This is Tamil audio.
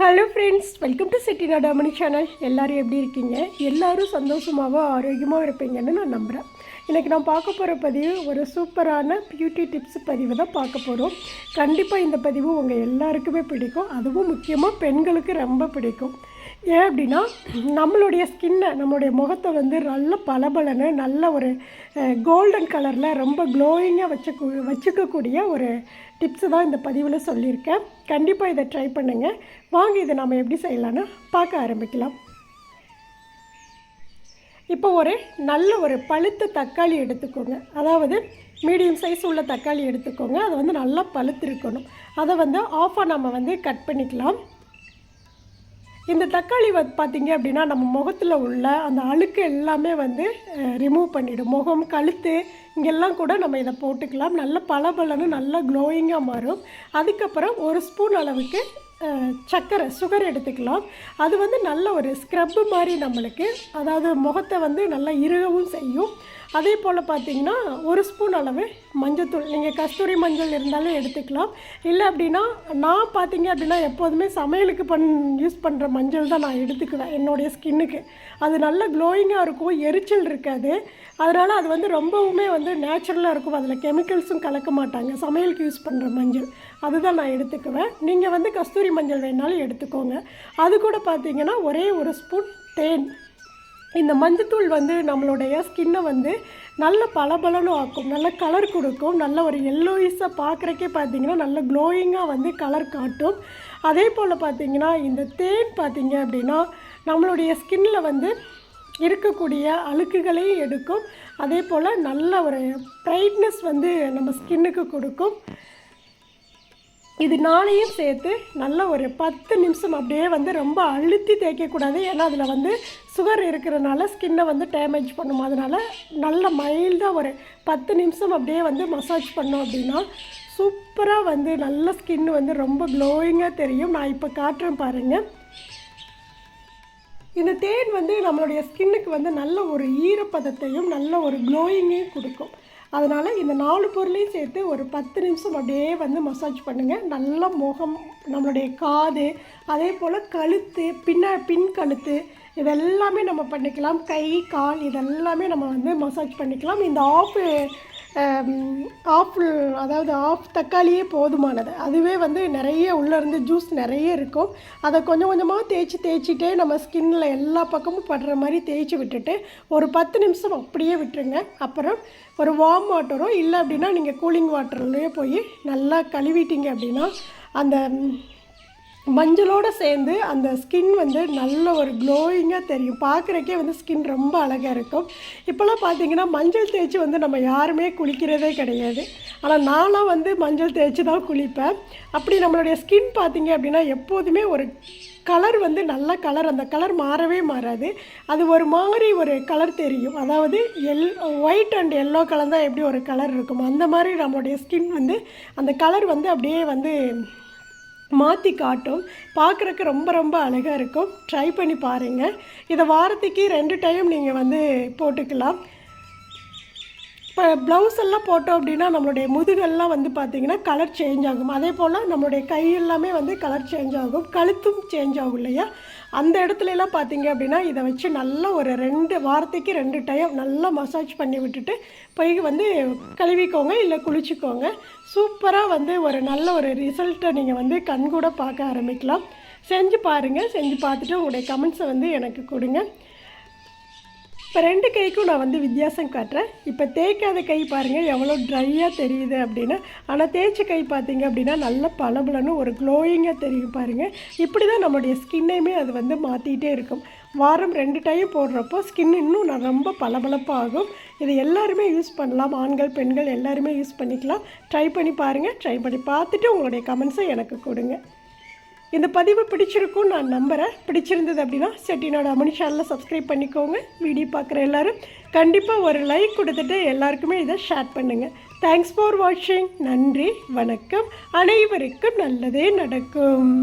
ஹலோ ஃப்ரெண்ட்ஸ் வெல்கம் டு செட்டினா டாமினி சேனல் எல்லோரும் எப்படி இருக்கீங்க? எல்லோரும் சந்தோஷமாகவும் ஆரோக்கியமாக இருப்பீங்கன்னு நான் நம்புகிறேன் இன்றைக்கி நான் பார்க்க போகிற பதிவு ஒரு சூப்பரான பியூட்டி டிப்ஸ் பதிவு தான் பார்க்க போகிறோம் கண்டிப்பாக இந்த பதிவு உங்கள் எல்லாருக்குமே பிடிக்கும். அதுவும் முக்கியமாக பெண்களுக்கு ரொம்ப பிடிக்கும். ஏன் அப்படின்னா நம்மளுடைய ஸ்கின்னை நம்மளுடைய முகத்தை வந்து நல்ல பளபளன்னு நல்ல ஒரு கோல்டன் கலரில் ரொம்ப க்ளோயிங்காக வச்சு வச்சுக்கக்கூடிய ஒரு டிப்ஸு தான் இந்த பதிவில் சொல்லியிருக்கேன். கண்டிப்பாக இதை ட்ரை பண்ணுங்கள் வாங்க இதை நம்ம எப்படி செய்யலான்னு பார்க்க ஆரம்பிக்கலாம். இப்போ ஒரு நல்ல ஒரு பழுத்த தக்காளி எடுத்துக்கோங்க. அதாவது மீடியம் சைஸ் உள்ள தக்காளி எடுத்துக்கோங்க. அது வந்து நல்லா பழுத்து இருக்கணும் அதை வந்து ஆஃபாக நம்ம வந்து கட் பண்ணிக்கலாம். இந்த தக்காளி வந்து பார்த்திங்க அப்படின்னா நம்ம முகத்தில் உள்ள அந்த அழுக்கு எல்லாமே வந்து ரிமூவ் பண்ணிவிடும் முகம் கழுத்து இங்கெல்லாம் கூட நம்ம இதை போட்டுக்கலாம். நல்ல பளபளன்னு நல்லா க்ளோயிங்காக மாறும். அதுக்கப்புறம் ஒரு ஸ்பூன் அளவுக்கு சர்க்கரை சுகர் எடுத்துக்கலாம். அது வந்து நல்ல ஒரு ஸ்க்ரப்பு மாதிரி நம்மளுக்கு அதாவது முகத்தை வந்து நல்லா இருகவும் செய்யும். அதே போல் பார்த்தீங்கன்னா ஒரு ஸ்பூன் அளவு மஞ்சத்தூள் நீங்கள் கஸ்தூரி மஞ்சள் இருந்தாலும் எடுத்துக்கலாம். இல்லை அப்படின்னா நான் பார்த்தீங்க அப்படின்னா எப்போதுமே சமையலுக்கு பண் யூஸ் பண்ணுற மஞ்சள் தான் நான் எடுத்துக்குவேன் என்னுடைய ஸ்கின்னுக்கு அது நல்ல க்ளோயிங்காக இருக்கும் எரிச்சல் இருக்காது. அதனால் அது வந்து ரொம்பவுமே வந்து நேச்சுரலாக இருக்கும். அதில் கெமிக்கல்ஸும் கலக்க மாட்டாங்க. சமையலுக்கு யூஸ் பண்ணுற மஞ்சள். அதுதான் நான் எடுத்துக்குவேன். நீங்கள் வந்து கஸ்தூரி மஞ்சள் வேணாலும் எடுத்துக்கோங்க. அது கூட பார்த்தீங்கன்னா ஒரே ஒரு ஸ்பூன் தேன். இந்த மஞ்சத்தூள் வந்து நம்மளுடைய ஸ்கின்னை வந்து நல்ல பளபளன்னு ஆக்கும் நல்ல கலர் கொடுக்கும் நல்ல ஒரு எல்லோயிஸாக பார்க்குறக்கே பார்த்தீங்கன்னா நல்ல க்ளோயிங்காக வந்து கலர் காட்டும். அதே போல் பார்த்தீங்கன்னா இந்த தேன் பார்த்தீங்க அப்படின்னா நம்மளுடைய ஸ்கின்னில் வந்து இருக்கக்கூடிய அழுக்குகளையும் எடுக்கும். அதே போல் நல்ல ஒரு ப்ரைட்னஸ் வந்து நம்ம ஸ்கின்னுக்கு கொடுக்கும். இது நாளையும் சேர்த்து நல்ல ஒரு பத்து நிமிஷம் அப்படியே வந்து ரொம்ப அழுத்தி தேய்க்கக்கூடாது. ஏன்னா அதில் வந்து சுகர் இருக்கிறனால ஸ்கின்னை வந்து டேமேஜ் பண்ணும். அதனால் நல்ல மைல்டாக ஒரு பத்து நிமிஷம் அப்படியே வந்து மசாஜ் பண்ணோம் அப்படின்னா சூப்பராக வந்து நல்ல ஸ்கின் வந்து ரொம்ப க்ளோயிங்காக தெரியும். நான் இப்போ காட்டுறேன் பாருங்கள் இந்த தேன் வந்து நம்மளுடைய ஸ்கின்னுக்கு வந்து நல்ல ஒரு ஈரப்பதத்தையும் நல்ல ஒரு க்ளோயிங்கையும் கொடுக்கும். அதனால் இந்த நாலு பொருளையும் சேர்த்து ஒரு பத்து நிமிஷம் அப்படியே வந்து மசாஜ் பண்ணுங்கள் நல்ல முகம் நம்மளுடைய காது அதே போல் கழுத்து பின்ன பின் கழுத்து இதெல்லாமே நம்ம பண்ணிக்கலாம். கை கால் இதெல்லாமே நம்ம வந்து மசாஜ் பண்ணிக்கலாம். இந்த ஆஃப் ஆஃப் அதாவது ஆஃப் தக்காளியே போதுமானது. அதுவே வந்து நிறைய உள்ளேருந்து ஜூஸ் நிறைய இருக்கும். அதை கொஞ்சம் கொஞ்சமாக தேய்ச்சி தேய்ச்சிட்டே நம்ம ஸ்கின்னில் எல்லா பக்கமும் படுற மாதிரி தேய்ச்சி விட்டுட்டு ஒரு பத்து நிமிஷம் அப்படியே விட்டுருங்க. அப்புறம் ஒரு வார்ம் வாட்டரோ இல்லை அப்படின்னா நீங்கள் கூலிங் வாட்டர்லேயே போய் நல்லா கழுவிட்டீங்க அப்படின்னா அந்த மஞ்சளோடு சேர்ந்து அந்த ஸ்கின் வந்து நல்ல ஒரு க்ளோயிங்காக தெரியும். பார்க்குறக்கே வந்து ஸ்கின் ரொம்ப அழகாக இருக்கும். இப்போல்லாம் பார்த்தீங்கன்னா மஞ்சள் தேய்ச்சி வந்து நம்ம யாருமே குளிக்கிறதே கிடையாது. ஆனால் நானும் வந்து மஞ்சள் தேய்ச்சி தான் குளிப்பேன். அப்படி நம்மளுடைய ஸ்கின் பார்த்தீங்க அப்படின்னா எப்போதுமே ஒரு கலர் வந்து நல்ல கலர் அந்த கலர் மாறவே மாறாது. அது ஒரு மாதிரி ஒரு கலர் தெரியும். அதாவது எல் ஒயிட் அண்ட் எல்லோ கலர் தான் எப்படி ஒரு கலர் இருக்கும். அந்த மாதிரி நம்மளுடைய ஸ்கின் வந்து அந்த கலர் வந்து அப்படியே வந்து மாற்றி காட்டும். பார்க்குறக்கு ரொம்ப ரொம்ப அழகாக இருக்கும். ட்ரை பண்ணி பாருங்கள் இதை வாரத்துக்கு ரெண்டு டைம் நீங்கள் வந்து போட்டுக்கலாம். இப்போ ப்ளவுஸ் எல்லாம் போட்டோம் அப்படின்னா நம்மளுடைய முதுகெல்லாம் வந்து பார்த்திங்கன்னா கலர் சேஞ்ச் ஆகும். அதே போல் நம்மளுடைய கை எல்லாமே வந்து கலர் சேஞ்ச் ஆகும். கழுத்தும் சேஞ்ச் ஆகும் இல்லையா? அந்த இடத்துலலாம் பார்த்தீங்க அப்படின்னா இதை வச்சு நல்லா ஒரு ரெண்டு வாரத்துக்கு ரெண்டு டைம் நல்லா மசாஜ் பண்ணி விட்டுட்டு போய் வந்து கழுவிக்கோங்க இல்லை குளிச்சுக்கோங்க. சூப்பராக வந்து ஒரு நல்ல ஒரு ரிசல்ட்டை நீங்கள் வந்து கண்கூட பார்க்க ஆரம்பிக்கலாம். செஞ்சு பாருங்கள் செஞ்சு பார்த்துட்டு உங்களுடைய கமெண்ட்ஸை வந்து எனக்கு கொடுங்க. இப்போ ரெண்டு கைக்கும் நான் வந்து வித்தியாசம் காட்டுறேன். இப்போ தேய்க்காத கை பாருங்கள் எவ்வளோ ட்ரையாக தெரியுது அப்படின்னு ஆனால் தேய்ச்ச கை பார்த்தீங்க அப்படின்னா நல்ல பளபளன்னு ஒரு க்ளோயிங்காக தெரியும் பாருங்கள் இப்படி தான் நம்மளுடைய ஸ்கின்னையுமே அது வந்து மாற்றிக்கிட்டே இருக்கும். வாரம் ரெண்டு டைம் போடுறப்போ ஸ்கின் இன்னும் நான் ரொம்ப பளபளப்பாகும் இது எல்லாருமே யூஸ் பண்ணலாம். ஆண்கள் பெண்கள் எல்லாருமே யூஸ் பண்ணிக்கலாம். ட்ரை பண்ணி பாருங்கள் ட்ரை பண்ணி பார்த்துட்டு உங்களுடைய கமெண்ட்ஸை எனக்கு கொடுங்க. இந்த பதிவு பிடிச்சிருக்கும் நான் நம்புகிறேன் பிடிச்சிருந்தது அப்படின்னா செட்டினோட அமனி சேனலில் சப்ஸ்கிரைப் பண்ணிக்கோங்க. வீடியோ பார்க்குற எல்லோரும் கண்டிப்பாக ஒரு லைக் கொடுத்துட்டு எல்லாருக்குமே இதை ஷேர் பண்ணுங்கள் தேங்க்ஸ் ஃபார் வாட்சிங் நன்றி வணக்கம். அனைவருக்கும் நல்லதே நடக்கும்.